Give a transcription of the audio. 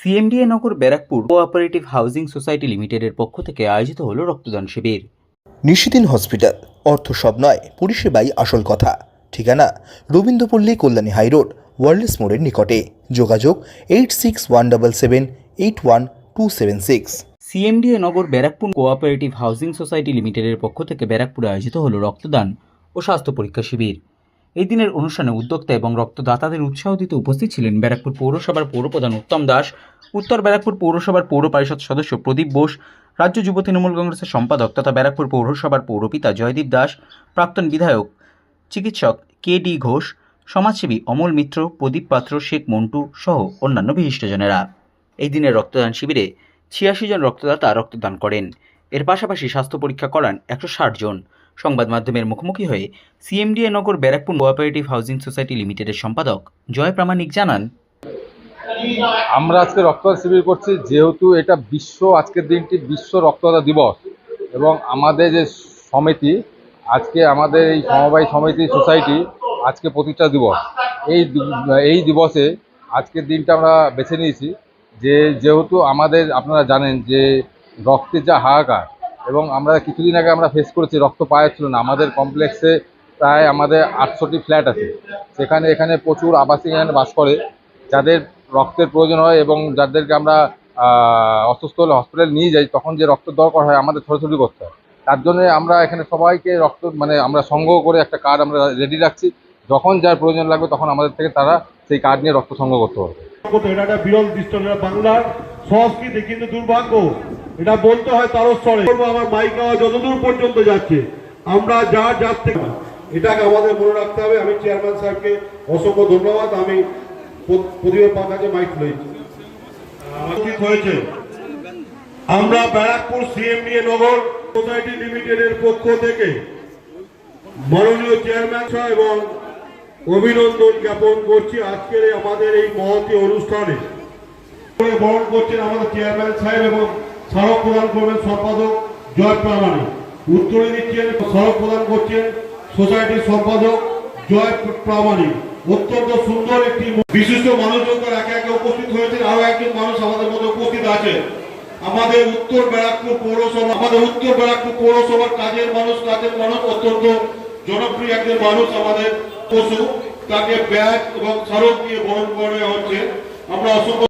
CMDA Nagar Barrackpore cooperative housing society লিমিটেডের পক্ষ থেকে আয়োজিত হল রক্তদান শিবির। নিশিদিন হসপিটাল অর্থ সব নয় পরিষেবাই আসল কথা। ঠিকানা রবীন্দ্রপল্লী কল্যাণী হাইরোড ওয়ার্ল্ডস মোড়ের নিকটে। যোগাযোগ eight six one double seven eight one two seven six. CMDA Nagar Barrackpore cooperative housing society লিমিটেডের পক্ষ থেকে ব্যারাকপুরে আয়োজিত হল রক্তদান ও স্বাস্থ্য পরীক্ষা শিবির। এই দিনের অনুষ্ঠানে উদ্যোক্তা এবং রক্তদাতাদের উৎসাহ দিতে উপস্থিত ছিলেন ব্যারাকপুর পৌরসভার পৌরপ্রধান উত্তম দাস, উত্তর ব্যারাকপুর পৌরসভার পৌর পরিষদ সদস্য প্রদীপ বোস, রাজ্য যুব তৃণমূল কংগ্রেসের সম্পাদক তথা ব্যারাকপুর পৌরসভার পৌরপিতা জয়দীপ দাস, প্রাক্তন বিধায়ক, চিকিৎসক কে ডি ঘোষ, সমাজসেবী অমল মিত্র, প্রদীপ পাত্র, শেখ মন্টু সহ অন্যান্য বিশিষ্টজনেরা। এই দিনের রক্তদান শিবিরে ছিয়াশি জন রক্তদাতা রক্তদান করেন। এর পাশাপাশি স্বাস্থ্য পরীক্ষা করান একশো ষাট জন। সংবাদ মাধ্যমের মুখোমুখি হয়ে CMDA Nagar Barrackpore cooperative housing society লিমিটেডের সম্পাদক জয় প্রামাণিক জানান। আমরা আজকে রক্তদান শিবির করছি, যেহেতু এটা বিশ্ব, আজকের দিনটি বিশ্ব রক্তদাতা দিবস এবং আমাদের যে সমিতি, আজকে আমাদের এই সমবায় সমিতি, সোসাইটি আজকে প্রতিষ্ঠা দিবস। এই এই দিবসে আজকের দিনটা আমরা বেছে নিয়েছি, যে যেহেতু আমাদের, আপনারা জানেন যে রক্তের যা হাহাকার এবং আমরা কিছুদিন আগে আমরা ফেস করেছি, রক্ত ছিল না আমাদের কমপ্লেক্সে প্রায় আমাদের আটশোটি ফ্ল্যাট আছে। সেখানে এখানে প্রচুর আবাসিক এখানে বাস করে, যাদের রক্তের প্রয়োজন হয় এবং যাদেরকে আমরা অসুস্থ হলে হসপিটালে নিয়ে যাই, তখন যে রক্তের দরকার হয় আমাদের ছোটাছুটি করতে হয়। তার জন্য আমরা এখানে সবাইকে রক্ত মানে আমরা সংগ্রহ করে একটা কার্ড আমরা রেডি রাখছি। যখন যার প্রয়োজন লাগবে তখন আমাদের থেকে তারা সেই কার্ড নিয়ে রক্ত সংগ্রহ করতে পারবে। এটা একটা বিরল দৃশ্য বাংলার সংস্কৃতি, কিন্তু দুর্ভাগ্য। এটা বলতে হয় তারস্বরে বলব আমার মাইক আওয়াজ যতদূর পর্যন্ত যাচ্ছে। আমরা যার যার এটাকে আমাদের মনে রাখতে হবে। আমি চেয়ারম্যান সাহেবকে অসংখ্য ধন্যবাদ। আমি প্র- প্রদীপের পার মাইক লইছি হয়েছে। আমরা ব্যারাকপুর সিএমডিএ নগর সোসাইটি লিমিটেডের পক্ষ থেকে মাননীয় চেয়ারম্যান সাহেব এবং অভিনন্দন জ্ঞাপন করছি আজকের আমাদের এই মহতী অনুষ্ঠানে। বরণ করছেন আমাদের চেয়ারম্যান সাহেব এবং স্মারক প্রদান করবেন সম্পাদক জয় প্রামাণিক। উত্তরে দিচ্ছেন স্মারক প্রদান করছেন সোসাইটির সম্পাদক জয় প্রামাণিক। অত্যন্ত সুন্দর একটি বিশিষ্ট মানুষজন তার একে একে উপস্থিত হয়েছেন। আরও একজন মানুষ আমাদের মধ্যে উপস্থিত আছে। আমাদের উত্তর ব্যারাকপুর পৌরসভা আমাদের উত্তর ব্যারাকপুর পৌরসভার কাজের মানুষ কাজের মানুষ অত্যন্ত জনপ্রিয় একজন মানুষ আমাদের। পশু তাকে ব্যাগ এবং স্মারক দিয়ে বহন করে হচ্ছে। আমরা অসংখ্য